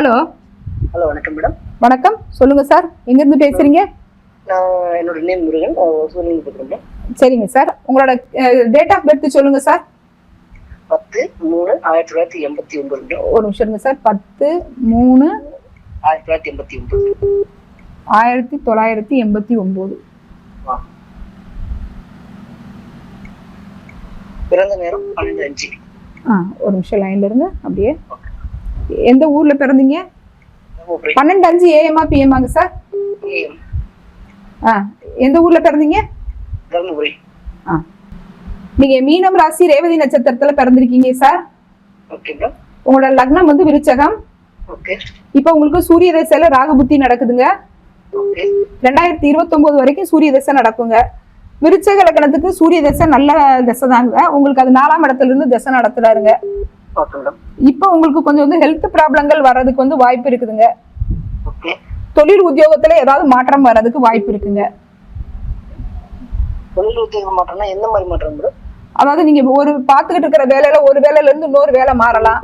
Hello. Hello வணக்கம் madam. வணக்கம். சொல்லுங்க சார். எங்கேருந்து பேசுறீங்க? நான் என்னோட நேம் முருகன். சூரியன் சரிங்க சார். உங்களோட டேட் ஆஃப் பர்த் சொல்லுங்க சார். பத்து மூணு ஆயிரத்தி தொள்ளாயிரத்தி எண்பத்தி ஒன்பது ஒரு நிமிஷம் இருங்க சார். பத்து மூணு ஆயிரத்தி தொள்ளாயிரத்தி எண்பத்தி ஒன்பது. ஆயிரத்தி தொள்ளாயிரத்தி எண்பத்தி ஒம்பது ஆ. பிறந்த நேரம் பன்னெண்டு அஞ்சு. ஆ ஒரு நிமிஷம் லைன்ல இருங்க. அப்படியே. எந்த ஊர்ல பிறந்தீங்க? பன்னெண்டு அஞ்சு ஏஎம்மா பிஎம்மாங்க சார்? ஆ எந்த ஊர்ல பிறந்தீங்க? ஆ. நீங்க மீனம் ராசி ரேவதி நட்சத்திரத்துல பிறந்திருக்கீங்க சார். உங்களோட லக்னம் வந்து விருச்சகம். இப்போ உங்களுக்கு சூரிய தசையில ராகு புத்தி நடக்குதுங்க. ரெண்டாயிரத்தி இருபத்தொன்பது வரைக்கும் சூரிய தசை நடக்குங்க. விருச்சக லக்னத்துக்கு சூரிய தசை நல்ல தசை தாங்க. உங்களுக்கு அது நாலாம் இடத்துல இருந்து தசை நடத்துறாருங்க. இப்போ உங்களுக்கு கொஞ்சம் வந்து ஹெல்த் ப்ராப்ளங்கள் வர்றதுக்கு வந்து வாய்ப்பு இருக்குதுங்க. தொழில் உத்தியோகத்துல ஏதாவது மாற்றம் வர்றதுக்கு வாய்ப்பு இருக்குங்க. தொழில் உத்தியோக மாற்றம்னா எந்த மாதிரி மாற்றம் அதாவது நீங்க ஒரு பார்த்துக்கிட்டு இருக்கிற வேலையில ஒரு வேலையில இருந்து இன்னொரு வேலை மாறலாம்.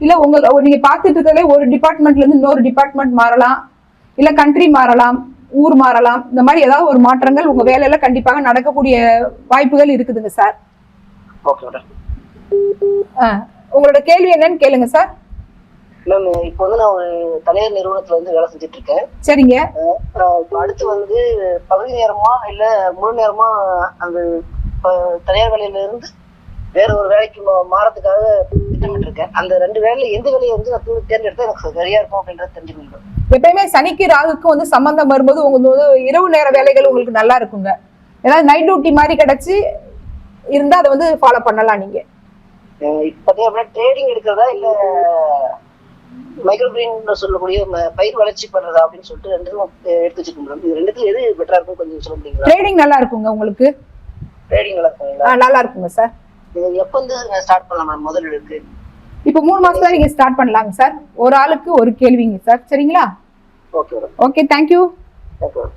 இல்ல உங்க நீங்க பார்த்துட்டு இருக்கிறதே ஒரு டிபார்ட்மெண்ட்ல இருந்து இன்னொரு டிபார்ட்மெண்ட் மாறலாம். இல்ல கண்ட்ரி மாறலாம் ஊர் மாறலாம். இந்த மாதிரி ஏதாவது ஒரு மாற்றங்கள் உங்க வேலையில கண்டிப்பாக நடக்கக்கூடிய வாய்ப்புகள் இருக்குதுங்க சார் ஓகே ஆ, உங்களோட கேள்வி என்னன்னு கேளுங்க சார் மேம் இப்போ வந்து நான் ஒரு தனியார் நிறுவனத்துல வந்து வேலை செஞ்சுட்டு இருக்கேன் சரிங்க அடுத்து வந்து பகுதி நேரமா இல்ல முழு நேரமா அந்த தனியார் வேலையில இருந்து வேற ஒரு வேலைக்கு மாறதுக்காக திட்டமிட்டு இருக்கேன் அந்த ரெண்டு வேலையில எந்த வேலையை வந்து நான் தேர்ந்தெடுத்தா எனக்கு சரியா இருக்கும் அப்படின்றத தெரிஞ்சுக்கணும். எப்பயுமே சனிக்கு ராகுக்கு வந்து சம்பந்தம் வரும்போது உங்களுக்கு வந்து இரவு நேர வேலைகள் உங்களுக்கு நல்லா இருக்குங்க. ஏதாவது நைட் டியூட்டி மாதிரி கிடைச்சு இருந்தா அதை வந்து ஃபாலோ பண்ணலாம் நீங்க. ஆஹ் இப்ப பாத்தீங்க அப்படின்னா ட்ரேடிங் எடுக்கிறதா இல்ல மைக்ரோ கிரீன் சொல்லக்கூடிய பயிர் வளர்ச்சி பண்றதா அப்படின்னு சொல்லிட்டு ரெண்டும் எடுத்து வச்சிருக்கோம். இது ரெண்டுத்துல எது பெட்டரா இருக்கும் கொஞ்சம் சொல்ல முடியுங்களா? ட்ரேடிங் நல்லா இருக்குங்க உங்களுக்கு? ட்ரேடிங் நல்லா இருக்குங்களா? நல்லா இருக்குங்க சார் இது எப்ப வந்து ஸ்டார்ட் பண்ணலாம் மேடம் முதல் இருக்கு இப்போ மூணு மாசத்துல நீங்க ஸ்டார்ட் பண்ணலாங்க சார் ஒரு ஆளுக்கு ஒரு கேள்விங்க சார் சரிங்களா? Okay okay thank you madam